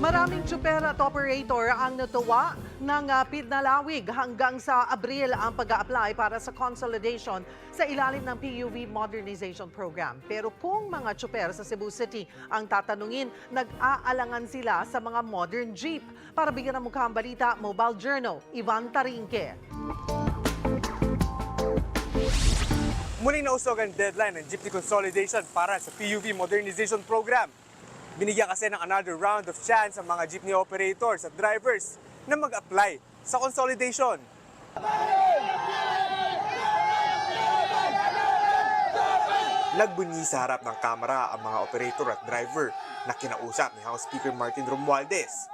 Maraming tsuper at operator ang natuwa ng uh, pinalawig hanggang sa Abril ang pag apply para sa consolidation sa ilalim ng PUV Modernization Program. Pero kung mga tsuper sa Cebu City ang tatanungin, nag-aalangan sila sa mga modern jeep. Para bigyan ng mukha ang balita, Mobile Journal, Ivan Tarinque. Muling nausog ang deadline ng jeepney consolidation para sa PUV Modernization Program. Binigyan kasi ng another round of chance ang mga jeepney operators at drivers na mag-apply sa consolidation. Nagbunyi sa harap ng kamera ang mga operator at driver na kinausap ni House Speaker Martin Romualdez.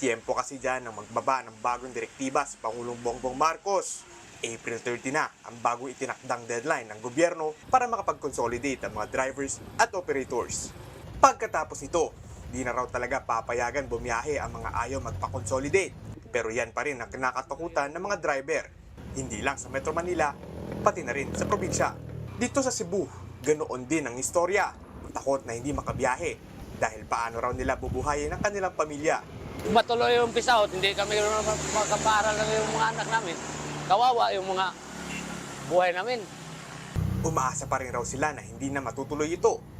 Tiempo kasi dyan ng magbaba ng bagong direktiba sa Pangulong Bongbong Marcos. April 30 na ang bagong itinakdang deadline ng gobyerno para makapag-consolidate ang mga drivers at operators. Pagkatapos nito, di na raw talaga papayagan bumiyahe ang mga ayaw magpa-consolidate. Pero yan pa rin ang kinakatakutan ng mga driver. Hindi lang sa Metro Manila, pati na rin sa probinsya. Dito sa Cebu, ganoon din ang istorya. Takot na hindi makabiyahe dahil paano raw nila bubuhayin ang kanilang pamilya. matuloy yung peace out, hindi kami makapaaral ng yung mga anak namin. Kawawa yung mga buhay namin. Umaasa pa rin raw sila na hindi na matutuloy ito.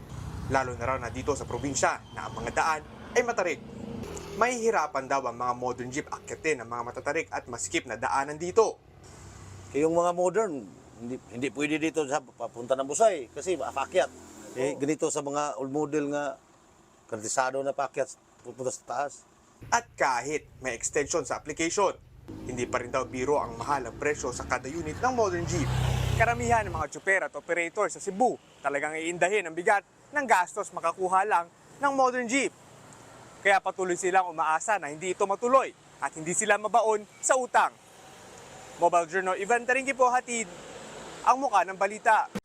Lalo na raw na dito sa probinsya na ang mga daan ay matarik. Mahihirapan daw ang mga modern jeep akyatin ang mga matatarik at maskip na daanan dito. Yung mga modern, hindi, hindi pwede dito sa papunta ng Busay kasi paakyat. Eh, ganito sa mga old model nga kantisado na paakyat pupunta sa taas. At kahit may extension sa application, hindi pa rin daw biro ang mahal ang presyo sa kada unit ng modern jeep. Karamihan ng mga tsuper at operator sa Cebu talagang iindahin ang bigat ng gastos makakuha lang ng modern jeep. Kaya patuloy silang umaasa na hindi ito matuloy at hindi sila mabaon sa utang. Mobile Journal, Ivan Taringi po hatid ang muka ng balita.